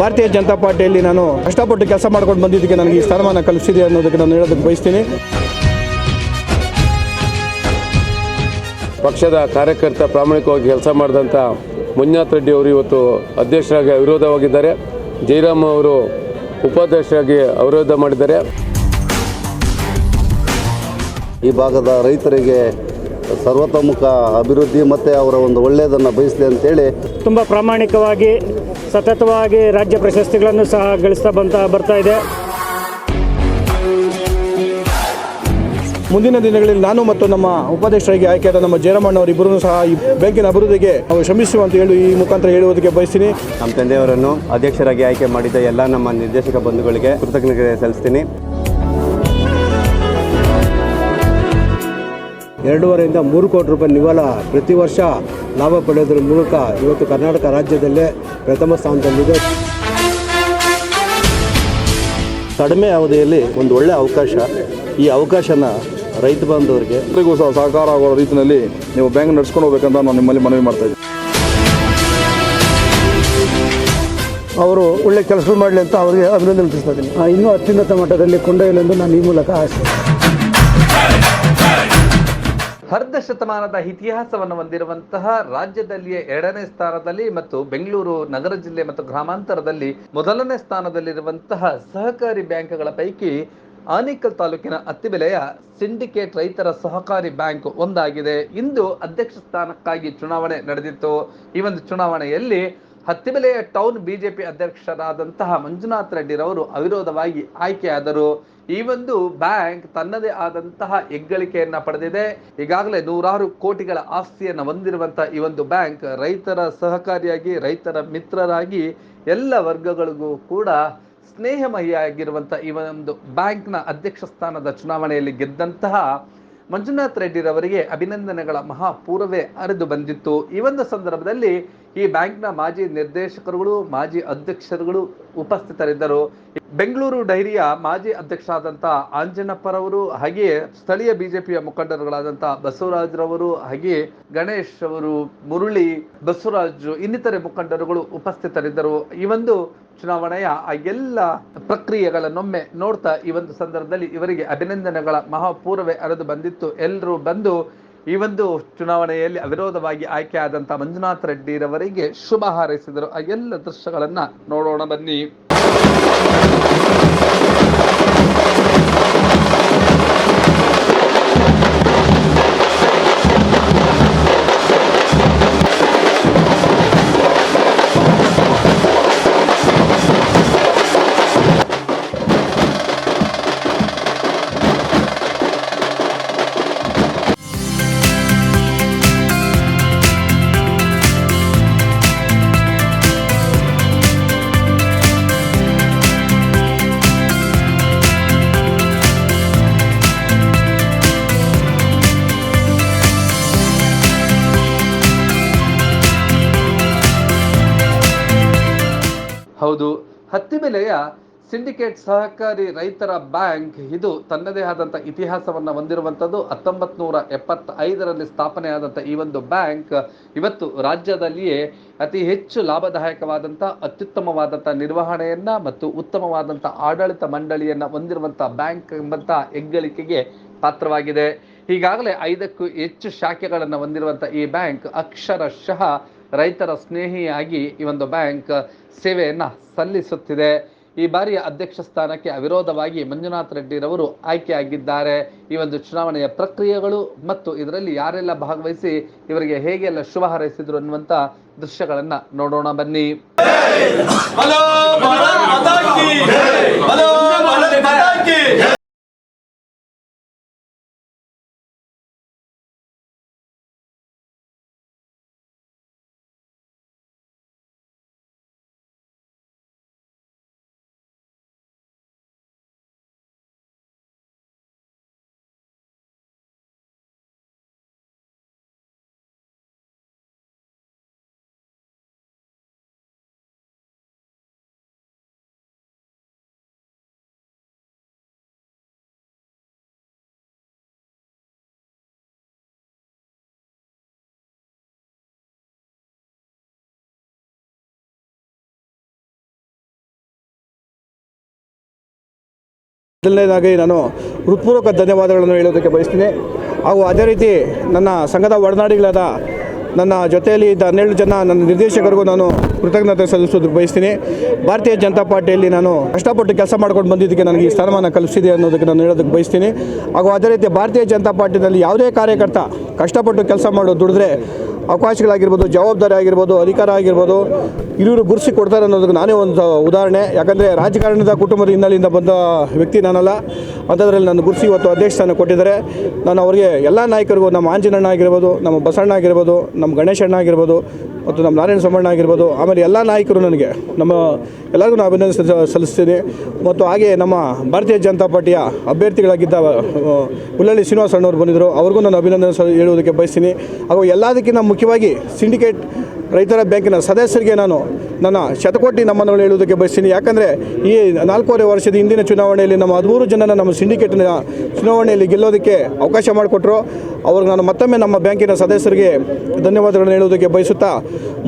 ಭಾರತೀಯ ಜನತಾ ಪಾರ್ಟಿಯಲ್ಲಿ ನಾನು ಕಷ್ಟಪಟ್ಟು ಕೆಲಸ ಮಾಡ್ಕೊಂಡು ಬಂದಿದ್ದಕ್ಕೆ ನನಗೆ ಈ ಸ್ಥಾನಮಾನ ಕಲಿಸಿದೆ ಅನ್ನೋದಕ್ಕೆ ನಾನು ಹೇಳೋದಕ್ಕೆ ಬಯಸ್ತೀನಿ. ಪಕ್ಷದ ಕಾರ್ಯಕರ್ತ ಪ್ರಾಮಾಣಿಕವಾಗಿ ಕೆಲಸ ಮಾಡಿದಂಥ ಮಂಜುನಾಥ್ ರೆಡ್ಡಿ ಅವರು ಇವತ್ತು ಅಧ್ಯಕ್ಷರಾಗಿ ಅವಿರೋಧವಾಗಿದ್ದಾರೆ. ಜಯರಾಮ್ ಅವರು ಉಪಾಧ್ಯಕ್ಷರಾಗಿ ಅವಿರೋಧ ಮಾಡಿದ್ದಾರೆ. ಈ ಭಾಗದ ರೈತರಿಗೆ ಸರ್ವತೋಮುಖ ಅಭಿವೃದ್ಧಿ ಮತ್ತು ಅವರ ಒಂದು ಒಳ್ಳೆಯದನ್ನು ಬಯಸಲಿ ಅಂತೇಳಿ ತುಂಬ ಪ್ರಾಮಾಣಿಕವಾಗಿ ಸತತವಾಗಿ ರಾಜ್ಯ ಪ್ರಶಸ್ತಿಗಳನ್ನು ಸಹ ಗಳಿಸ್ತಾ ಬಂತ ಬರ್ತಾ ಇದೆ. ಮುಂದಿನ ದಿನಗಳಲ್ಲಿ ನಾನು ಮತ್ತು ನಮ್ಮ ಉಪಾಧ್ಯಕ್ಷರಾಗಿ ಆಯ್ಕೆಯಾದ ನಮ್ಮ ಜಯರಾಮಣ್ಣ ಇಬ್ಬರೂ ಸಹ ಈ ಬ್ಯಾಂಕಿನ ಅಭಿವೃದ್ಧಿಗೆ ಅವರು ಶ್ರಮಿಸುವ ಅಂತ ಹೇಳಿ ಈ ಮುಖಾಂತರ ಹೇಳುವುದಕ್ಕೆ ಬಯಸ್ತೀನಿ. ನಮ್ಮ ತಂದೆಯವರನ್ನು ಅಧ್ಯಕ್ಷರಾಗಿ ಆಯ್ಕೆ ಮಾಡಿದ ಎಲ್ಲ ನಮ್ಮ ನಿರ್ದೇಶಕ ಬಂಧುಗಳಿಗೆ ಕೃತಜ್ಞತೆ ಸಲ್ಲಿಸ್ತೀನಿ. ಎರಡೂವರೆಯಿಂದ ಮೂರು ಕೋಟಿ ರೂಪಾಯಿ ನಿವ್ವಳ ಪ್ರತಿ ವರ್ಷ ಲಾಭ ಪಡೆಯೋದ್ರ ಮೂಲಕ ಇವತ್ತು ಕರ್ನಾಟಕ ರಾಜ್ಯದಲ್ಲೇ ಪ್ರಥಮ ಸ್ಥಾನದಲ್ಲಿದೆ. ಕಡಿಮೆ ಅವಧಿಯಲ್ಲಿ ಒಂದು ಒಳ್ಳೆಯ ಅವಕಾಶ. ಈ ಅವಕಾಶನ ರೈತ ಬಾಂಧವರಿಗೆ ಎಲ್ಲರಿಗೂ ಸಹ ಸಹಕಾರ ಆಗೋ ರೀತಿಯಲ್ಲಿ ನೀವು ಬ್ಯಾಂಕ್ ನಡೆಸ್ಕೊಂಡು ಹೋಗ್ಬೇಕಂತ ನಾನು ನಿಮ್ಮಲ್ಲಿ ಮನವಿ ಮಾಡ್ತಾ ಇದ್ದೀನಿ. ಅವರು ಒಳ್ಳೆ ಕೆಲಸ ಮಾಡಲಿ ಅಂತ ಅವರಿಗೆ ಅಭಿನಂದನೆ ತಿಳಿಸ್ತಾ ಇದ್ದೀನಿ. ಇನ್ನೂ ಅತ್ಯುನ್ನತ ಮಟ್ಟದಲ್ಲಿ ಕೊಂಡೊಯ್ಯಲೆಂದು ನಾನು ಈ ಮೂಲಕ ಆಶೆ ಅರ್ಧ ಶತಮಾನದ ಇತಿಹಾಸವನ್ನು ಹೊಂದಿರುವಂತಹ ರಾಜ್ಯದಲ್ಲಿಯೇ ಎರಡನೇ ಸ್ಥಾನದಲ್ಲಿ ಮತ್ತು ಬೆಂಗಳೂರು ನಗರ ಜಿಲ್ಲೆ ಮತ್ತು ಗ್ರಾಮಾಂತರದಲ್ಲಿ ಮೊದಲನೇ ಸ್ಥಾನದಲ್ಲಿರುವಂತಹ ಸಹಕಾರಿ ಬ್ಯಾಂಕ್ಗಳ ಪೈಕಿ ಆನೇಕಲ್ ತಾಲೂಕಿನ ಅತ್ತಿಬೆಲೆಯ ಸಿಂಡಿಕೇಟ್ ರೈತರ ಸಹಕಾರಿ ಬ್ಯಾಂಕ್ ಒಂದಾಗಿದೆ. ಇಂದು ಅಧ್ಯಕ್ಷ ಸ್ಥಾನಕ್ಕಾಗಿ ಚುನಾವಣೆ ನಡೆದಿತ್ತು. ಈ ಒಂದು ಚುನಾವಣೆಯಲ್ಲಿ ಹತ್ತಿಬೆಲೆಯ ಟೌನ್ ಬಿಜೆಪಿ ಅಧ್ಯಕ್ಷರಾದಂತಹ ಮಂಜುನಾಥ್ ರೆಡ್ಡಿರವರು ಅವಿರೋಧವಾಗಿ ಆಯ್ಕೆಯಾದರು. ಈ ಒಂದು ಬ್ಯಾಂಕ್ ತನ್ನದೇ ಆದಂತಹ ಹೆಗ್ಗಳಿಕೆಯನ್ನ ಪಡೆದಿದೆ. ಈಗಾಗಲೇ ನೂರಾರು ಕೋಟಿಗಳ ಆಸ್ತಿಯನ್ನು ಹೊಂದಿರುವಂತಹ ಈ ಒಂದು ಬ್ಯಾಂಕ್ ರೈತರ ಸಹಕಾರಿಯಾಗಿ, ರೈತರ ಮಿತ್ರರಾಗಿ ಎಲ್ಲ ವರ್ಗಗಳಿಗೂ ಕೂಡ ಸ್ನೇಹಮಯಿಯಾಗಿರುವಂಥ ಈ ಒಂದು ಬ್ಯಾಂಕ್ನ ಅಧ್ಯಕ್ಷ ಸ್ಥಾನದ ಚುನಾವಣೆಯಲ್ಲಿ ಗೆದ್ದಂತಹ ಮಂಜುನಾಥ್ ರೆಡ್ಡಿರವರಿಗೆ ಅಭಿನಂದನೆಗಳ ಮಹಾಪೂರ್ವವೇ ಅರಿದು ಬಂದಿತ್ತು. ಈ ಒಂದು ಸಂದರ್ಭದಲ್ಲಿ ಈ ಬ್ಯಾಂಕ್ನ ಮಾಜಿ ನಿರ್ದೇಶಕರುಗಳು, ಮಾಜಿ ಅಧ್ಯಕ್ಷರುಗಳು ಉಪಸ್ಥಿತರಿದ್ದರು. ಬೆಂಗಳೂರು ಡೈರಿಯ ಮಾಜಿ ಅಧ್ಯಕ್ಷರಾದಂಥ ಆಂಜನಪ್ಪರವರು, ಹಾಗೆಯೇ ಸ್ಥಳೀಯ ಬಿಜೆಪಿಯ ಮುಖಂಡರುಗಳಾದಂಥ ಬಸವರಾಜ್ರವರು, ಹಾಗೆಯೇ ಗಣೇಶ್ ಅವರು, ಮುರುಳಿ, ಬಸವರಾಜ್, ಇನ್ನಿತರೆ ಮುಖಂಡರುಗಳು ಉಪಸ್ಥಿತರಿದ್ದರು. ಈ ಒಂದು ಚುನಾವಣೆಯ ಆ ಎಲ್ಲ ಪ್ರಕ್ರಿಯೆಗಳನ್ನೊಮ್ಮೆ ನೋಡ್ತಾ ಈ ಒಂದು ಸಂದರ್ಭದಲ್ಲಿ ಇವರಿಗೆ ಅಭಿನಂದನೆಗಳ ಮಹಾಪೂರ್ವೇ ಹರಿದು ಬಂದಿತ್ತು. ಎಲ್ಲರೂ ಬಂದು ಈ ಒಂದು ಚುನಾವಣೆಯಲ್ಲಿ ಅವಿರೋಧವಾಗಿ ಆಯ್ಕೆಯಾದಂಥ ಮಂಜುನಾಥ್ ರೆಡ್ಡಿರವರಿಗೆ ಶುಭ ಹಾರೈಸಿದರು. ಆ ಎಲ್ಲ ದೃಶ್ಯಗಳನ್ನು ನೋಡೋಣ ಬನ್ನಿ. ಹೌದು. ಹತ್ತಿಬೆಲೆಯ ಸಿಂಡಿಕೇಟ್ ಸಹಕಾರಿ ರೈತರ ಬ್ಯಾಂಕ್ ಇದು ತನ್ನದೇ ಆದಂಥ ಇತಿಹಾಸವನ್ನು ಹೊಂದಿರುವಂಥದ್ದು ಹತ್ತೊಂಬತ್ತು ನೂರ ಎಪ್ಪತ್ತೈದರಲ್ಲಿ ಸ್ಥಾಪನೆಯಾದಂಥ ಈ ಒಂದು ಬ್ಯಾಂಕ್ ಇವತ್ತು ರಾಜ್ಯದಲ್ಲಿಯೇ ಅತಿ ಹೆಚ್ಚು ಲಾಭದಾಯಕವಾದಂಥ ಅತ್ಯುತ್ತಮವಾದಂಥ ನಿರ್ವಹಣೆಯನ್ನ ಮತ್ತು ಉತ್ತಮವಾದಂಥ ಆಡಳಿತ ಮಂಡಳಿಯನ್ನು ಹೊಂದಿರುವಂಥ ಬ್ಯಾಂಕ್ ಎಂಬಂಥ ಹೆಗ್ಗಳಿಕೆಗೆ ಪಾತ್ರವಾಗಿದೆ. ಈಗಾಗಲೇ ಐದಕ್ಕೂ ಹೆಚ್ಚು ಶಾಖೆಗಳನ್ನು ಹೊಂದಿರುವಂಥ ಈ ಬ್ಯಾಂಕ್ ಅಕ್ಷರಶಃ ರೈತರ ಸ್ನೇಹಿಯಾಗಿ ಈ ಒಂದು ಬ್ಯಾಂಕ್ ಸೇವೆಯನ್ನು ಸಲ್ಲಿಸುತ್ತಿದೆ. ಈ ಬಾರಿಯ ಅಧ್ಯಕ್ಷ ಸ್ಥಾನಕ್ಕೆ ಅವಿರೋಧವಾಗಿ ಮಂಜುನಾಥ್ ರೆಡ್ಡಿರವರು ಆಯ್ಕೆಯಾಗಿದ್ದಾರೆ. ಈ ಒಂದು ಚುನಾವಣೆಯ ಪ್ರಕ್ರಿಯೆಗಳು ಮತ್ತು ಇದರಲ್ಲಿ ಯಾರೆಲ್ಲ ಭಾಗವಹಿಸಿ ಇವರಿಗೆ ಹೇಗೆಲ್ಲ ಶುಭ ಹಾರೈಸಿದ್ರು ಅನ್ನುವಂಥ ದೃಶ್ಯಗಳನ್ನು ನೋಡೋಣ ಬನ್ನಿ. ಮೊದಲನೇದಾಗಿ ನಾನು ಹೃತ್ಪೂರ್ವಕ ಧನ್ಯವಾದಗಳನ್ನು ಹೇಳೋದಕ್ಕೆ ಬಯಸ್ತೀನಿ. ಹಾಗೂ ಅದೇ ರೀತಿ ನನ್ನ ಸಂಘದ ಒಡನಾಡಿಗಳಾದ ನನ್ನ ಜೊತೆಯಲ್ಲಿ ಇದ್ದ ಹನ್ನೆರಡು ಜನ ನನ್ನ ನಿರ್ದೇಶಕರಿಗೂ ನಾನು ಕೃತಜ್ಞತೆ ಸಲ್ಲಿಸೋದು ಬಯಸ್ತೀನಿ. ಭಾರತೀಯ ಜನತಾ ಪಾರ್ಟಿಯಲ್ಲಿ ನಾನು ಕಷ್ಟಪಟ್ಟು ಕೆಲಸ ಮಾಡ್ಕೊಂಡು ಬಂದಿದ್ದಕ್ಕೆ ನನಗೆ ಈ ಸ್ಥಾನಮಾನ ಕಲಿಸಿದೆ ಅನ್ನೋದಕ್ಕೆ ನಾನು ಹೇಳೋದಕ್ಕೆ ಬಯಸ್ತೀನಿ. ಹಾಗೂ ಅದೇ ರೀತಿ ಭಾರತೀಯ ಜನತಾ ಪಾರ್ಟಿನಲ್ಲಿ ಯಾವುದೇ ಕಾರ್ಯಕರ್ತ ಕಷ್ಟಪಟ್ಟು ಕೆಲಸ ಮಾಡೋ ದುಡಿದ್ರೆ ಅವಕಾಶಗಳಾಗಿರ್ಬೋದು, ಜವಾಬ್ದಾರಿ ಆಗಿರ್ಬೋದು, ಅಧಿಕಾರ ಆಗಿರ್ಬೋದು ಇವರು ಗುರುಸಿ ಕೊಡ್ತಾರೆ ಅನ್ನೋದಕ್ಕೆ ನಾನೇ ಒಂದು ಉದಾಹರಣೆ. ಯಾಕಂದರೆ ರಾಜಕಾರಣದ ಕುಟುಂಬದ ಹಿನ್ನೆಲೆಯಿಂದ ಬಂದ ವ್ಯಕ್ತಿ ನಾನಲ್ಲ. ಅಂಥದ್ರಲ್ಲಿ ನನ್ನ ಗುರುಸಿ ಇವತ್ತು ಅಧ್ಯಕ್ಷ ಸ್ಥಾನ ಕೊಟ್ಟಿದ್ದಾರೆ. ನಾನು ಅವರಿಗೆ ಎಲ್ಲ ನಾಯಕರಿಗೂ ನಮ್ಮ ಆಂಜನಣ್ಣ ಆಗಿರ್ಬೋದು, ನಮ್ಮ ಬಸಣ್ಣ ಆಗಿರ್ಬೋದು, ನಮ್ಮ ಗಣೇಶಣ್ಣ ಆಗಿರ್ಬೋದು, ಮತ್ತು ನಮ್ಮ ನಾರಾಯಣ ಸೋಮಣ್ಣ ಆಗಿರ್ಬೋದು, ಆಮೇಲೆ ಎಲ್ಲ ನಾಯಕರು ನನಗೆ. ನಮ್ಮ ಎಲ್ಲರಿಗೂ ನಾನು ಅಭಿನಂದನೆ ಸಲ್ಲಿಸ್ತೀನಿ. ಮತ್ತು ಹಾಗೆ ನಮ್ಮ ಭಾರತೀಯ ಜನತಾ ಪಾರ್ಟಿಯ ಅಭ್ಯರ್ಥಿಗಳಾಗಿದ್ದ ಹುಲ್ಲಳ್ಳಿ ಶ್ರೀನಿವಾಸ ಅಣ್ಣವ್ರು ಬಂದಿದ್ದರು ಅವ್ರಿಗೂ ನಾನು ಅಭಿನಂದನೆ ಹೇಳುವುದಕ್ಕೆ ಬಯಸ್ತೀನಿ. ಹಾಗೂ ಎಲ್ಲದಕ್ಕಿಂತ ಮುಖ್ಯವಾಗಿ ಸಿಂಡಿಕೇಟ್ ರೈತರ ಬ್ಯಾಂಕಿನ ಸದಸ್ಯರಿಗೆ ನಾನು ನನ್ನ ಶತಕೋಟಿ ನಮ್ಮನ್ನು ಹೇಳುವುದಕ್ಕೆ ಬಯಸ್ತೀನಿ. ಯಾಕಂದರೆ ಈ ನಾಲ್ಕೂವರೆ ವರ್ಷದ ಹಿಂದಿನ ಚುನಾವಣೆಯಲ್ಲಿ ನಮ್ಮ ಹದಿಮೂರು ಜನನ ನಮ್ಮ ಸಿಂಡಿಕೇಟ್ನ ಚುನಾವಣೆಯಲ್ಲಿ ಗೆಲ್ಲೋದಕ್ಕೆ ಅವಕಾಶ ಮಾಡಿಕೊಟ್ರು. ಅವ್ರಿಗೆ ನಾನು ಮತ್ತೊಮ್ಮೆ ನಮ್ಮ ಬ್ಯಾಂಕಿನ ಸದಸ್ಯರಿಗೆ ಧನ್ಯವಾದಗಳನ್ನು ಹೇಳುವುದಕ್ಕೆ ಬಯಸುತ್ತಾ,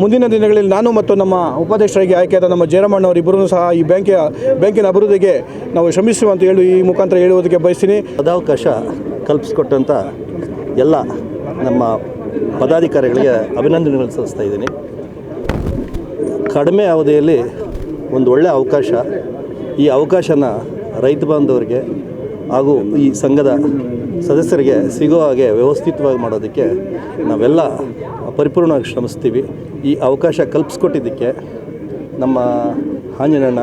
ಮುಂದಿನ ದಿನಗಳಲ್ಲಿ ನಾನು ಮತ್ತು ನಮ್ಮ ಉಪಾಧ್ಯಕ್ಷರಾಗಿ ಆಯ್ಕೆಯಾದ ನಮ್ಮ ಜಯರಾಮಣ್ಣವರಿಬ್ಬರೂ ಸಹ ಈ ಬ್ಯಾಂಕಿನ ಬ್ಯಾಂಕಿನ ಅಭಿವೃದ್ಧಿಗೆ ನಾವು ಶ್ರಮಿಸುವ ಅಂತ ಹೇಳಿ ಈ ಮುಖಾಂತರ ಹೇಳುವುದಕ್ಕೆ ಬಯಸ್ತೀನಿ. ಸದಾವಕಾಶ ಕಲ್ಪಿಸಿಕೊಟ್ಟಂಥ ಎಲ್ಲ ನಮ್ಮ ಪದಾಧಿಕಾರಿಗಳಿಗೆ ಅಭಿನಂದನೆಗಳನ್ನು ಸಲ್ಲಿಸ್ತಾ ಇದ್ದೀನಿ. ಕಡಿಮೆ ಅವಧಿಯಲ್ಲಿ ಒಂದು ಒಳ್ಳೆಯ ಅವಕಾಶ. ಈ ಅವಕಾಶನ ರೈತ ಬಾಂಧವರಿಗೆ ಹಾಗೂ ಈ ಸಂಘದ ಸದಸ್ಯರಿಗೆ ಸಿಗೋ ಹಾಗೆ ವ್ಯವಸ್ಥಿತವಾಗಿ ಮಾಡೋದಕ್ಕೆ ನಾವೆಲ್ಲ ಪರಿಪೂರ್ಣವಾಗಿ ಶ್ರಮಿಸ್ತೀವಿ. ಈ ಅವಕಾಶ ಕಲ್ಪಿಸ್ಕೊಟ್ಟಿದ್ದಕ್ಕೆ ನಮ್ಮ ಆಂಜನಣ್ಣ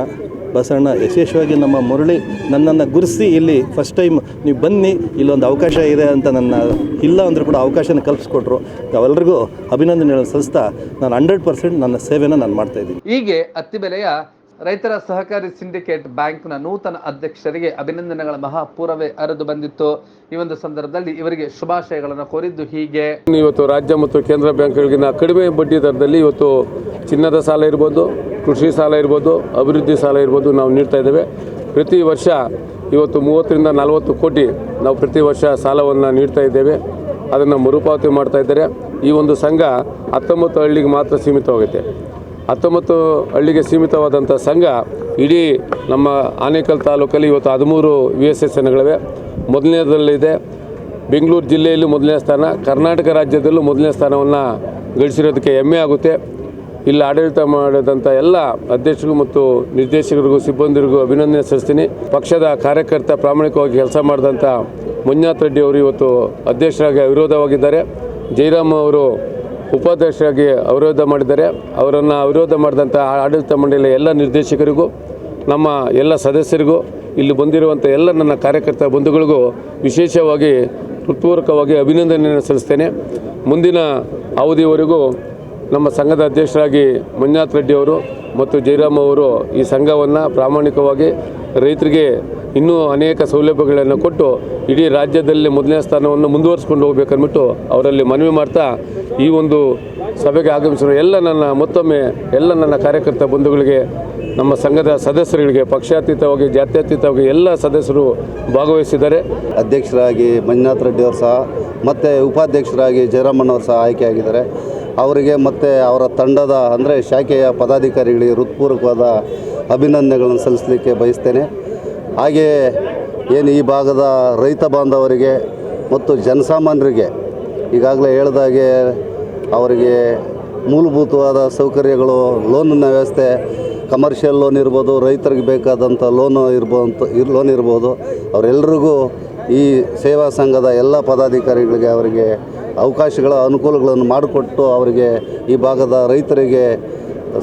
ಬಸಣ್ಣ ಯಶಸ್ವಿಯಾಗಿ ನಮ್ಮ ಮುರಳಿ ನನ್ನನ್ನು ಗುರುಸಿ ಇಲ್ಲಿ ಫಸ್ಟ್ ಟೈಮ್ ನೀವು ಬನ್ನಿ ಇಲ್ಲೊಂದು ಅವಕಾಶ ಇದೆ ಅಂತ ನನ್ನ ಇಲ್ಲ ಅಂದರೂ ಕೂಡ ಅವಕಾಶನ ಕಲ್ಪಿಸ್ಕೊಟ್ರು. ತಾವೆಲ್ಲರಿಗೂ ಅಭಿನಂದನೆಗಳನ್ನು ಸಲ್ಲಿಸ್ತಾ ನಾನು ಹಂಡ್ರೆಡ್ ಪರ್ಸೆಂಟ್ ನನ್ನ ಸೇವೆನ ನಾನು ಮಾಡ್ತಾ ಇದ್ದೀನಿ. ಹೀಗೆ ಅತ್ತಿಬೆಲೆಯ ರೈತರ ಸಹಕಾರಿ ಸಿಂಡಿಕೇಟ್ ಬ್ಯಾಂಕ್ನ ನೂತನ ಅಧ್ಯಕ್ಷರಿಗೆ ಅಭಿನಂದನೆಗಳ ಮಹಾಪೂರವೇ ಹರಿದು ಬಂದಿತ್ತು. ಈ ಒಂದು ಸಂದರ್ಭದಲ್ಲಿ ಇವರಿಗೆ ಶುಭಾಶಯಗಳನ್ನು ಕೋರಿದ್ದು ಹೀಗೆ. ಇವತ್ತು ರಾಜ್ಯ ಮತ್ತು ಕೇಂದ್ರ ಬ್ಯಾಂಕ್ಗಳಿಗಿನ ಕಡಿಮೆ ಬಡ್ಡಿ ದರದಲ್ಲಿ ಇವತ್ತು ಚಿನ್ನದ ಸಾಲ ಇರ್ಬೋದು. ಕೃಷಿ ಸಾಲ ಇರ್ಬೋದು, ಅಭಿವೃದ್ಧಿ ಸಾಲ ಇರ್ಬೋದು ನಾವು ನೀಡ್ತಾ ಇದ್ದೇವೆ. ಪ್ರತಿ ವರ್ಷ ಇವತ್ತು ಮೂವತ್ತರಿಂದ ನಲವತ್ತು ಕೋಟಿ ನಾವು ಪ್ರತಿ ವರ್ಷ ಸಾಲವನ್ನು ನೀಡ್ತಾ ಇದ್ದೇವೆ. ಅದನ್ನು ಮರುಪಾವತಿ ಮಾಡ್ತಾ ಇದ್ದಾರೆ. ಈ ಒಂದು ಸಂಘ ಹತ್ತೊಂಬತ್ತು ಹಳ್ಳಿಗೆ ಮಾತ್ರ ಸೀಮಿತವಾಗುತ್ತೆ ಹತ್ತೊಂಬತ್ತು ಹಳ್ಳಿಗೆ ಸೀಮಿತವಾದಂಥ ಸಂಘ ಇಡೀ ನಮ್ಮ ಆನೇಕಲ್ ತಾಲೂಕಲ್ಲಿ ಇವತ್ತು ಹದಿಮೂರು ವಿ ಎಸ್ ಎಸ್ ಎನ್ಗಳಿವೆ ಮೊದಲನೇದಲ್ಲಿದೆ ಬೆಂಗಳೂರು ಜಿಲ್ಲೆಯಲ್ಲೂ ಮೊದಲನೇ ಸ್ಥಾನ, ಕರ್ನಾಟಕ ರಾಜ್ಯದಲ್ಲೂ ಮೊದಲನೇ ಸ್ಥಾನವನ್ನು ಗಳಿಸಿರೋದಕ್ಕೆ ಹೆಮ್ಮೆ ಆಗುತ್ತೆ. ಇಲ್ಲಿ ಆಡಳಿತ ಮಾಡಿದಂಥ ಎಲ್ಲ ಅಧ್ಯಕ್ಷರಿಗೂ ಮತ್ತು ನಿರ್ದೇಶಕರಿಗೂ, ಸಿಬ್ಬಂದಿರಿಗೂ ಅಭಿನಂದನೆ ಸಲ್ಲಿಸ್ತೀನಿ. ಪಕ್ಷದ ಕಾರ್ಯಕರ್ತ ಪ್ರಾಮಾಣಿಕವಾಗಿ ಕೆಲಸ ಮಾಡಿದಂಥ ಮಂಜುನಾಥ್ ರೆಡ್ಡಿ ಅವರು ಇವತ್ತು ಅಧ್ಯಕ್ಷರಾಗಿ ಅವಿರೋಧವಾಗಿದ್ದಾರೆ. ಜಯರಾಮ್ ಅವರು ಉಪಾಧ್ಯಕ್ಷರಾಗಿ ಅವಿರೋಧ ಮಾಡಿದ್ದಾರೆ. ಅವರನ್ನು ಅವಿರೋಧ ಮಾಡಿದಂಥ ಆಡಳಿತ ಮಂಡಳಿಯ ಎಲ್ಲ ನಿರ್ದೇಶಕರಿಗೂ, ನಮ್ಮ ಎಲ್ಲ ಸದಸ್ಯರಿಗೂ, ಇಲ್ಲಿ ಬಂದಿರುವಂಥ ಎಲ್ಲ ನನ್ನ ಕಾರ್ಯಕರ್ತ ಬಂಧುಗಳಿಗೂ ವಿಶೇಷವಾಗಿ ಹೃತ್ಪೂರ್ವಕವಾಗಿ ಅಭಿನಂದನೆಯನ್ನು ಸಲ್ಲಿಸ್ತೇನೆ. ಮುಂದಿನ ಅವಧಿವರೆಗೂ ನಮ್ಮ ಸಂಘದ ಅಧ್ಯಕ್ಷರಾಗಿ ಮಂಜುನಾಥ್ ರೆಡ್ಡಿ ಅವರು ಮತ್ತು ಜಯರಾಮ್ ಅವರು ಈ ಸಂಘವನ್ನು ಪ್ರಾಮಾಣಿಕವಾಗಿ ರೈತರಿಗೆ ಇನ್ನೂ ಅನೇಕ ಸೌಲಭ್ಯಗಳನ್ನು ಕೊಟ್ಟು ಇಡೀ ರಾಜ್ಯದಲ್ಲಿ ಮೊದಲನೇ ಸ್ಥಾನವನ್ನು ಮುಂದುವರಿಸ್ಕೊಂಡು ಹೋಗ್ಬೇಕನ್ಬಿಟ್ಟು ಅವರಲ್ಲಿ ಮನವಿ ಮಾಡ್ತಾ ಈ ಒಂದು ಸಭೆಗೆ ಆಗಮಿಸಿರುವ ಎಲ್ಲ ನನ್ನ ಮತ್ತೊಮ್ಮೆ ಎಲ್ಲ ನನ್ನ ಕಾರ್ಯಕರ್ತ ಬಂಧುಗಳಿಗೆ, ನಮ್ಮ ಸಂಘದ ಸದಸ್ಯರುಗಳಿಗೆ, ಪಕ್ಷಾತೀತವಾಗಿ, ಜಾತ್ಯತೀತವಾಗಿ ಎಲ್ಲ ಸದಸ್ಯರು ಭಾಗವಹಿಸಿದ್ದಾರೆ. ಅಧ್ಯಕ್ಷರಾಗಿ ಮಂಜುನಾಥ್ ರೆಡ್ಡಿ ಅವರು ಸಹ, ಮತ್ತು ಉಪಾಧ್ಯಕ್ಷರಾಗಿ ಜಯರಾಮಣ್ಣವರು ಸಹ ಆಯ್ಕೆಯಾಗಿದ್ದಾರೆ ಅವರಿಗೆ ಮತ್ತು ಅವರ ತಂಡದ, ಅಂದರೆ ಶಾಖೆಯ ಪದಾಧಿಕಾರಿಗಳಿಗೆ ಹೃತ್ಪೂರ್ವಕವಾದ ಅಭಿನಂದನೆಗಳನ್ನು ಸಲ್ಲಿಸಲಿಕ್ಕೆ ಬಯಸ್ತೇನೆ. ಹಾಗೆಯೇ ಏನು ಈ ಭಾಗದ ರೈತ ಬಾಂಧವರಿಗೆ ಮತ್ತು ಜನಸಾಮಾನ್ಯರಿಗೆ ಈಗಾಗಲೇ ಹೇಳ್ದಾಗೆ ಅವರಿಗೆ ಮೂಲಭೂತವಾದ ಸೌಕರ್ಯಗಳು ಲೋನಿನ ವ್ಯವಸ್ಥೆ ಕಮರ್ಷಿಯಲ್ ಲೋನ್ ಇರ್ಬೋದು, ರೈತರಿಗೆ ಬೇಕಾದಂಥ ಲೋನು ಇರ್ಬೋದು ಲೋನ್ ಇರ್ಬೋದು, ಅವರೆಲ್ಲರಿಗೂ ಈ ಸೇವಾ ಸಂಘದ ಎಲ್ಲ ಪದಾಧಿಕಾರಿಗಳಿಗೆ ಅವರಿಗೆ ಅವಕಾಶಗಳ ಅನುಕೂಲಗಳನ್ನು ಮಾಡಿಕೊಟ್ಟು ಅವರಿಗೆ ಈ ಭಾಗದ ರೈತರಿಗೆ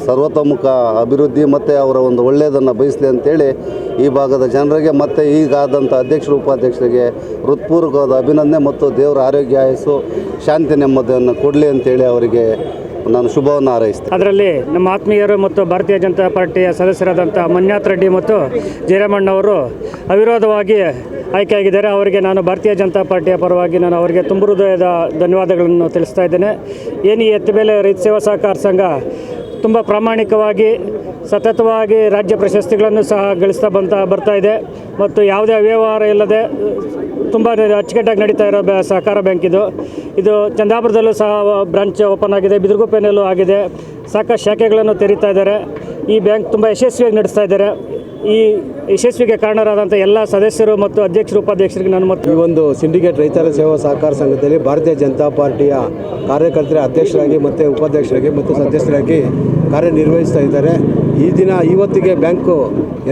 ಸರ್ವತೋಮುಖ ಅಭಿವೃದ್ಧಿ ಮತ್ತು ಅವರ ಒಂದು ಒಳ್ಳೆಯದನ್ನು ಬಯಸಲಿ ಅಂತೇಳಿ ಈ ಭಾಗದ ಜನರಿಗೆ ಮತ್ತು ಈಗಾದಂಥ ಅಧ್ಯಕ್ಷರು, ಉಪಾಧ್ಯಕ್ಷರಿಗೆ ಹೃತ್ಪೂರ್ವಕವಾದ ಅಭಿನಂದನೆ ಮತ್ತು ದೇವರ ಆರೋಗ್ಯ, ಆಯಸ್ಸು, ಶಾಂತಿ ನೆಮ್ಮದಿಯನ್ನು ಕೊಡಲಿ ಅಂತೇಳಿ ಅವರಿಗೆ ನಾನು ಶುಭವನ್ನು ಹಾರೈಸ್ತೇನೆ. ಅದರಲ್ಲಿ ನಮ್ಮ ಆತ್ಮೀಯರು ಮತ್ತು ಭಾರತೀಯ ಜನತಾ ಪಾರ್ಟಿಯ ಸದಸ್ಯರಾದಂಥ ಮಂಜುನಾಥ್ ರೆಡ್ಡಿ ಮತ್ತು ಜಯರಾಮಣ್ಣವರು ಅವಿರೋಧವಾಗಿ ಆಯ್ಕೆಯಾಗಿದ್ದಾರೆ. ಅವರಿಗೆ ನಾನು ಭಾರತೀಯ ಜನತಾ ಪಾರ್ಟಿಯ ಪರವಾಗಿ ನಾನು ಅವರಿಗೆ ತುಂಬ ಹೃದಯದ ಧನ್ಯವಾದಗಳನ್ನು ತಿಳಿಸ್ತಾ ಇದ್ದೇನೆ. ಏನು ಈ ಎತ್ತಬೇಲೆ ರೈತ ಸೇವಾ ಸಹಕಾರ ಸಂಘ ತುಂಬ ಪ್ರಾಮಾಣಿಕವಾಗಿ, ಸತತವಾಗಿ ರಾಜ್ಯ ಪ್ರಶಸ್ತಿಗಳನ್ನು ಸಹ ಗಳಿಸ್ತಾ ಬಂತ ಬರ್ತಾ ಇದೆ. ಮತ್ತು ಯಾವುದೇ ಅವ್ಯವಹಾರ ಇಲ್ಲದೆ ತುಂಬ ಅಚ್ಚುಕಟ್ಟಾಗಿ ನಡೀತಾ ಇರೋ ಬ್ಯಾ ಸಹಕಾರ ಬ್ಯಾಂಕ್ ಇದು. ಇದು ಚಂದಾಪುರದಲ್ಲೂ ಸಹ ಬ್ರಾಂಚ್ ಓಪನ್ ಆಗಿದೆ ಬಿದಿರುಗುಪ್ಪೆನಲ್ಲೂ ಆಗಿದೆ. ಸಾಕಷ್ಟು ಶಾಖೆಗಳನ್ನು ತೆರೀತಾ ಇದ್ದಾರೆ. ಈ ಬ್ಯಾಂಕ್ ತುಂಬ ಯಶಸ್ವಿಯಾಗಿ ನಡೆಸ್ತಾ ಇದ್ದಾರೆ. ಈ ಯಶಸ್ವಿಗೆ ಕಾರಣರಾದಂಥ ಎಲ್ಲ ಸದಸ್ಯರು ಮತ್ತು ಅಧ್ಯಕ್ಷರು, ಉಪಾಧ್ಯಕ್ಷರಿಗೆ ನಾನು ಮತ್ತು ಈ ಒಂದು ಸಿಂಡಿಕೇಟ್ ರೈತರ ಸೇವಾ ಸಹಕಾರ ಸಂಘದಲ್ಲಿ ಭಾರತೀಯ ಜನತಾ ಪಾರ್ಟಿಯ ಕಾರ್ಯಕರ್ತರ ಅಧ್ಯಕ್ಷರಾಗಿ ಮತ್ತು ಉಪಾಧ್ಯಕ್ಷರಾಗಿ ಮತ್ತು ಸದಸ್ಯರಾಗಿ ಕಾರ್ಯನಿರ್ವಹಿಸ್ತಾ ಇದ್ದಾರೆ. ಈ ದಿನ ಇವತ್ತಿಗೆ ಬ್ಯಾಂಕು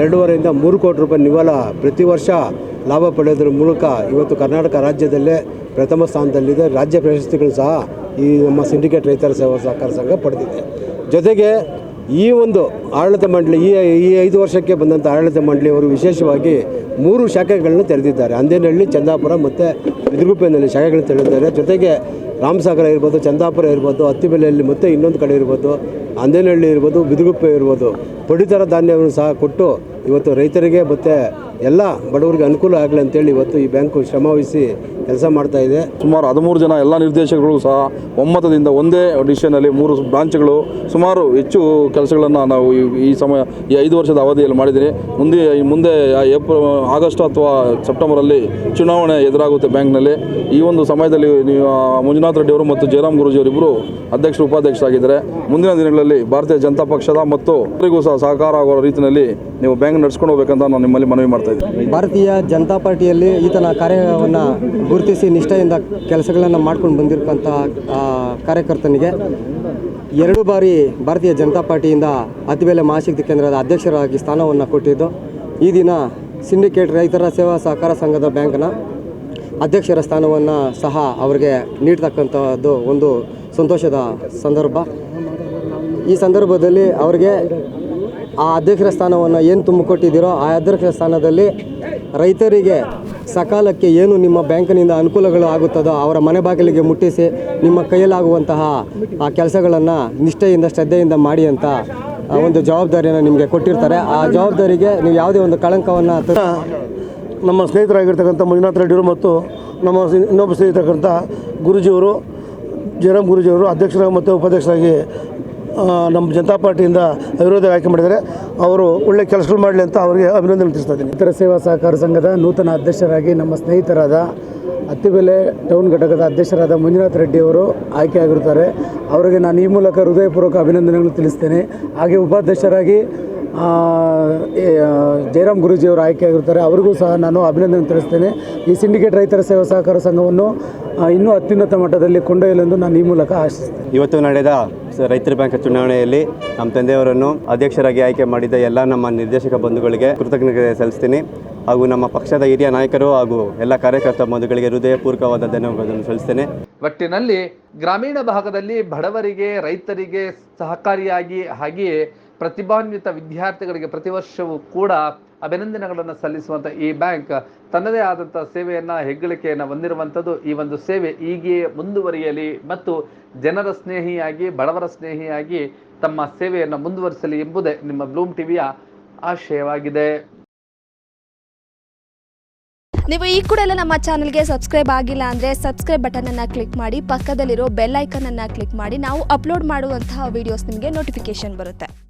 ಎರಡೂವರೆಯಿಂದ ಮೂರು ಕೋಟಿ ರೂಪಾಯಿ ನಿವ್ವಳ ಪ್ರತಿ ವರ್ಷ ಲಾಭ ಪಡೆಯೋದ್ರ ಮೂಲಕ ಇವತ್ತು ಕರ್ನಾಟಕ ರಾಜ್ಯದಲ್ಲೇ ಪ್ರಥಮ ಸ್ಥಾನದಲ್ಲಿದೆ. ರಾಜ್ಯ ಪ್ರಶಸ್ತಿಗಳು ಸಹ ಈ ನಮ್ಮ ಸಿಂಡಿಕೇಟ್ ರೈತರ ಸೇವಾ ಸಹಕಾರ ಸಂಘ ಪಡೆದಿದೆ. ಜೊತೆಗೆ ಈ ಒಂದು ಆಡಳಿತ ಮಂಡಳಿ, ಈ ಈ ಐದು ವರ್ಷಕ್ಕೆ ಬಂದಂಥ ಆಡಳಿತ ಮಂಡಳಿಯವರು ವಿಶೇಷವಾಗಿ ಮೂರು ಶಾಖೆಗಳನ್ನು ತೆರೆದಿದ್ದಾರೆ. ಅಂದೇನಹಳ್ಳಿ ಚಂದಾಪುರ ಮತ್ತು ಬಿದ್ರಗುಪ್ಪೆಯಲ್ಲಿ ಶಾಖೆಗಳನ್ನು ತೆರೆದಿದ್ದಾರೆ. ಜೊತೆಗೆ ರಾಮಸಾಗರ ಇರ್ಬೋದು, ಚಂದಾಪುರ ಇರ್ಬೋದು, ಹತ್ತಿಬೆಲೆಯಲ್ಲಿ ಮತ್ತು ಇನ್ನೊಂದು ಕಡೆ ಇರ್ಬೋದು ಅಂದೇನಹಳ್ಳಿ ಇರ್ಬೋದು ಬಿದ್ರಗುಪ್ಪೆ ಇರ್ಬೋದು, ಪಡಿತರ ಧಾನ್ಯವನ್ನು ಸಹ ಕೊಟ್ಟು ಇವತ್ತು ರೈತರಿಗೆ ಮತ್ತು ಎಲ್ಲ ಬಡವರಿಗೆ ಅನುಕೂಲ ಆಗಲಿ ಅಂತೇಳಿ ಇವತ್ತು ಈ ಬ್ಯಾಂಕು ಶ್ರಮವಹಿಸಿ ಕೆಲಸ ಮಾಡ್ತಾ ಇದೆ. ಸುಮಾರು ಹದಿಮೂರು ಜನ ಎಲ್ಲ ನಿರ್ದೇಶಕರು ಸಹ ಒಮ್ಮತದಿಂದ ಒಂದೇ ಡಿಸಿಷನಲ್ಲಿ ಮೂರು ಬ್ರಾಂಚ್ಗಳು ಸುಮಾರು ಹೆಚ್ಚು ಕೆಲಸಗಳನ್ನು ನಾವು ಈ- ಈ ಸಮಯ ಈ ಐದು ವರ್ಷದ ಅವಧಿಯಲ್ಲಿ ಮಾಡಿದ್ದೀನಿ. ಮುಂದೆ ಮುಂದೆ ಏಪ್ರಿಲ್, ಆಗಸ್ಟ್ ಅಥವಾ ಸೆಪ್ಟೆಂಬರಲ್ಲಿ ಚುನಾವಣೆ ಎದುರಾಗುತ್ತೆ ಬ್ಯಾಂಕ್ನಲ್ಲಿ. ಈ ಒಂದು ಸಮಯದಲ್ಲಿ ನೀವು ಮಂಜುನಾಥ್ ರೆಡ್ಡಿಯವರು ಮತ್ತು ಜಯರಾಮ್ ಗುರೂಜಿಯವರಿಬ್ಬರು ಅಧ್ಯಕ್ಷರು, ಉಪಾಧ್ಯಕ್ಷರಾಗಿದ್ದಾರೆ. ಮುಂದಿನ ದಿನಗಳಲ್ಲಿ ಭಾರತೀಯ ಜನತಾ ಪಕ್ಷದ ಮತ್ತು ಅವರಿಗೂ ಸಹ ಸಹಕಾರ ಆಗುವ ರೀತಿಯಲ್ಲಿ ನೀವು ಬ್ಯಾಂಕ್ ನಡೆಸ್ಕೊಂಡು ಹೋಗ್ಬೇಕಂತ ನಾನು ನಿಮ್ಮಲ್ಲಿ ಮನವಿ ಭಾರತೀಯ ಜನತಾ ಪಾರ್ಟಿಯಲ್ಲಿ ಈತನ ಕಾರ್ಯವನ್ನು ಗುರುತಿಸಿ ನಿಷ್ಠೆಯಿಂದ ಕೆಲಸಗಳನ್ನು ಮಾಡ್ಕೊಂಡು ಬಂದಿರತಕ್ಕಂಥ ಕಾರ್ಯಕರ್ತನಿಗೆ ಎರಡು ಬಾರಿ ಭಾರತೀಯ ಜನತಾ ಪಾರ್ಟಿಯಿಂದ ಅತಿಬೆಲೆ ಮಹಾಶಕ್ತಿ ಕೇಂದ್ರದ ಅಧ್ಯಕ್ಷರಾಗಿ ಸ್ಥಾನವನ್ನು ಕೊಟ್ಟಿದ್ದು, ಈ ದಿನ ಸಿಂಡಿಕೇಟ್ ರೈತರ ಸೇವಾ ಸಹಕಾರ ಸಂಘದ ಬ್ಯಾಂಕ್ನ ಅಧ್ಯಕ್ಷರ ಸ್ಥಾನವನ್ನು ಸಹ ಅವರಿಗೆ ನೀಡ್ತಕ್ಕಂಥದ್ದು ಒಂದು ಸಂತೋಷದ ಸಂದರ್ಭ. ಈ ಸಂದರ್ಭದಲ್ಲಿ ಅವರಿಗೆ ಆ ಅಧ್ಯಕ್ಷರ ಸ್ಥಾನವನ್ನು ಏನು ತುಂಬಿಕೊಟ್ಟಿದ್ದೀರೋ ಆ ಅಧ್ಯಕ್ಷರ ಸ್ಥಾನದಲ್ಲಿ ರೈತರಿಗೆ ಸಕಾಲಕ್ಕೆ ಏನು ನಿಮ್ಮ ಬ್ಯಾಂಕಿನಿಂದ ಅನುಕೂಲಗಳು ಆಗುತ್ತದೋ ಅವರ ಮನೆ ಬಾಗಿಲಿಗೆ ಮುಟ್ಟಿಸಿ ನಿಮ್ಮ ಕೈಯಲ್ಲಾಗುವಂತಹ ಆ ಕೆಲಸಗಳನ್ನು ನಿಷ್ಠೆಯಿಂದ ಶ್ರದ್ಧೆಯಿಂದ ಮಾಡಿ ಅಂತ ಒಂದು ಜವಾಬ್ದಾರಿಯನ್ನು ನಿಮಗೆ ಕೊಟ್ಟಿರ್ತಾರೆ. ಆ ಜವಾಬ್ದಾರಿಗೆ ನೀವು ಯಾವುದೇ ಒಂದು ಕಳಂಕವನ್ನು ನಮ್ಮ ಸ್ನೇಹಿತರಾಗಿರ್ತಕ್ಕಂಥ ಮಂಜುನಾಥ್ ರೆಡ್ಡಿಯವರು ಮತ್ತು ನಮ್ಮ ಇನ್ನೊಬ್ಬ ಸ್ನೇಹಿತರಾಗಿರ್ತಕ್ಕಂಥ ಗುರುಜಿಯವರು, ಜಯರಾಮ್ ಗುರುಜಿಯವರು ಅಧ್ಯಕ್ಷರಾಗಿ ಮತ್ತು ಉಪಾಧ್ಯಕ್ಷರಾಗಿ ನಮ್ಮ ಜನತಾ ಪಾರ್ಟಿಯಿಂದ ಅವಿರೋಧ ಆಯ್ಕೆ ಮಾಡಿದರೆ ಅವರು ಒಳ್ಳೆ ಕೆಲಸಗಳು ಮಾಡಲಿ ಅಂತ ಅವರಿಗೆ ಅಭಿನಂದನೆ ತಿಳಿಸ್ತಾ ರೈತರ ಸೇವಾ ಸಹಕಾರ ಸಂಘದ ನೂತನ ಅಧ್ಯಕ್ಷರಾಗಿ ನಮ್ಮ ಸ್ನೇಹಿತರಾದ ಅತ್ತಿಬೆಲೆ ಟೌನ್ ಘಟಕದ ಅಧ್ಯಕ್ಷರಾದ ಮಂಜುನಾಥ್ ರೆಡ್ಡಿ ಅವರು ಆಯ್ಕೆಯಾಗಿರುತ್ತಾರೆ ಅವರಿಗೆ ನಾನು ಈ ಮೂಲಕ ಹೃದಯಪೂರ್ವಕ ಅಭಿನಂದನೆಗಳನ್ನು ತಿಳಿಸ್ತೇನೆ. ಹಾಗೆ ಉಪಾಧ್ಯಕ್ಷರಾಗಿ ಜಯರಾಮ್ ಗುರೂಜಿಯವರು ಆಯ್ಕೆಯಾಗಿರ್ತಾರೆ. ಅವರಿಗೂ ಸಹ ನಾನು ಅಭಿನಂದನೆ ತಿಳಿಸ್ತೇನೆ. ಈ ಸಿಂಡಿಕೇಟ್ ರೈತರ ಸೇವಾ ಸಹಕಾರ ಸಂಘವನ್ನು ಇನ್ನೂ ಅತ್ಯುನ್ನತ ಮಟ್ಟದಲ್ಲಿ ಕೊಂಡೊಯ್ಯಲೆಂದು ನಾನು ಈ ಮೂಲಕ ಆಶಿಸ್ತೇನೆ. ಇವತ್ತು ನಡೆದ ರೈತರ ಬ್ಯಾಂಕ್ ಚುನಾವಣೆಯಲ್ಲಿ ನಮ್ಮ ತಂದೆಯವರನ್ನು ಅಧ್ಯಕ್ಷರಾಗಿ ಆಯ್ಕೆ ಮಾಡಿದ ಎಲ್ಲ ನಮ್ಮ ನಿರ್ದೇಶಕ ಬಂಧುಗಳಿಗೆ ಕೃತಜ್ಞತೆ ಸಲ್ಲಿಸ್ತೀನಿ. ಹಾಗೂ ನಮ್ಮ ಪಕ್ಷದ ಹಿರಿಯ ನಾಯಕರು ಹಾಗೂ ಎಲ್ಲ ಕಾರ್ಯಕರ್ತ ಬಂಧುಗಳಿಗೆ ಹೃದಯಪೂರ್ವಕವಾದ ಧನ್ಯವಾದಗಳನ್ನು ಸಲ್ಲಿಸ್ತೇನೆ. ಒಟ್ಟಿನಲ್ಲಿ ಗ್ರಾಮೀಣ ಭಾಗದಲ್ಲಿ ಬಡವರಿಗೆ ರೈತರಿಗೆ ಸಹಕಾರಿಯಾಗಿ ಹಾಗೆಯೇ ಪ್ರತಿಭಾನ್ವಿತ ವಿದ್ಯಾರ್ಥಿಗಳಿಗೆ ಪ್ರತಿ ವರ್ಷವೂ ಕೂಡ ಅಭಿನಂದನೆಗಳನ್ನು ಸಲ್ಲಿಸುವಂಥ ಈ ಬ್ಯಾಂಕ್ ತನ್ನದೇ ಆದಂಥ ಸೇವೆಯನ್ನು ಹೆಗ್ಗಳಿಕೆಯನ್ನು ಹೊಂದಿರುವಂಥದ್ದು ಈ ಒಂದು ಸೇವೆ ಹೀಗೆಯೇ ಮುಂದುವರಿಯಲಿ ಮತ್ತು ಜನರ ಸ್ನೇಹಿಯಾಗಿ, ಬಡವರ ಸ್ನೇಹಿಯಾಗಿ ತಮ್ಮ ಸೇವೆಯನ್ನು ಮುಂದುವರಿಸಲಿ ಎಂಬುದೇ ನಿಮ್ಮ ಬ್ಲೂಮ್ ಟಿವಿಯ ಆಶಯವಾಗಿದೆ. ನೀವು ಈ ಕೂಡ ಎಲ್ಲ ನಮ್ಮ ಚಾನಲ್ಗೆ ಸಬ್ಸ್ಕ್ರೈಬ್ ಆಗಿಲ್ಲ ಅಂದರೆ ಸಬ್ಸ್ಕ್ರೈಬ್ ಬಟನನ್ನು ಕ್ಲಿಕ್ ಮಾಡಿ, ಪಕ್ಕದಲ್ಲಿರೋ ಬೆಲ್ ಐಕನನ್ನು ಕ್ಲಿಕ್ ಮಾಡಿ, ನಾವು ಅಪ್ಲೋಡ್ ಮಾಡುವಂತಹ ವಿಡಿಯೋಸ್ ನಿಮಗೆ ನೋಟಿಫಿಕೇಶನ್ ಬರುತ್ತೆ.